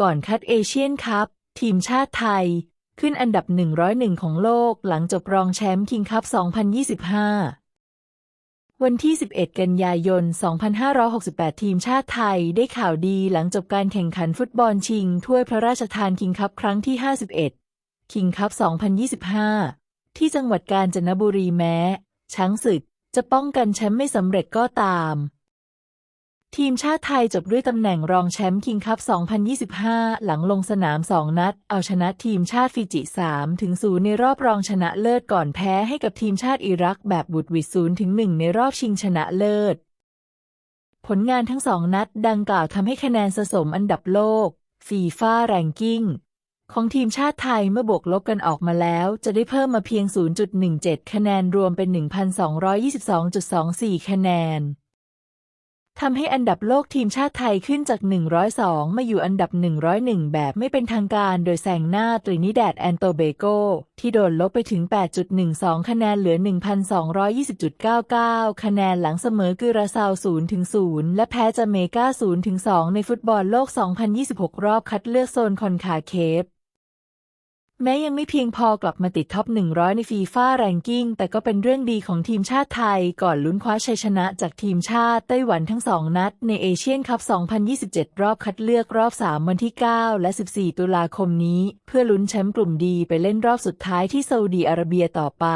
ก่อนคัดเอเชียนคัพทีมชาติไทย ขึ้นอันดับ 101 ของโลกหลังจบรองแชมป์คิงคัพ 2025 วันที่ 11 กันยายน 2568 ทีมชาติไทยได้ข่าวดีหลังจบการแข่งขันฟุตบอลชิง ถ้วยพระราชทานคิงคัพครั้งที่ 51 คิงคัพ 2025 ที่จังหวัดกาญจนบุรีแม้ ช้างศึกจะป้องกันแชมป์ไม่สำเร็จก็ตาม ทีมชาติไทยจบด้วยตำแหน่งรองแชมป์คิงคัพ 2025 หลังลงสนาม 2 นัด เอาชนะทีมชาติฟิจิ 3 ถึง 0 ในรอบรองชนะเลิศก่อนแพ้ให้กับทีมชาติอิรักแบบบุดวิด 0 ถึง 1 ในรอบชิงชนะเลิศ ผลงานทั้งสองนัดดังกล่าวทำให้คะแนนสะสมอันดับโลก ฟีฟ่าแรงกิ้งของทีมชาติไทยเมื่อบวกลบกันออกมาแล้ว จะได้เพิ่มมาเพียง 0.17 คะแนนรวมเป็น 1,222.24 คะแนน ทำให้อันดับโลกทีมชาติไทยขึ้นจาก 102 มาอยู่อันดับ 101 แบบไม่เป็นทางการโดยแซงหน้าตรินิแดดแอนโตเบโก ที่โดนลบไปถึง 8.12 คะแนนเหลือ 1,220.99 คะแนนหลังเสมอกุราซาว0ถึง0และแพ้จาเมกา0ถึง2ในฟุตบอลโลก 2026 รอบคัดเลือกโซนคอนคาเคฟ แม้ยังไม่เพียงพอกลับมาติดท็อป 100 ในฟีฟ่าแรงกิ้ง แต่ก็เป็นเรื่องดีของทีมชาติไทย ก่อนลุ้นคว้าชัยชนะจากทีมชาติไต้หวันทั้งสองนัด ในเอเชียนคัพ 2027 รอบคัดเลือกรอบ 3 วันที่ 9 และ 14 ตุลาคมนี้ เพื่อลุ้นแชมป์กลุ่มดีไปเล่นรอบสุดท้ายที่ซาอุดีอาระเบียต่อไป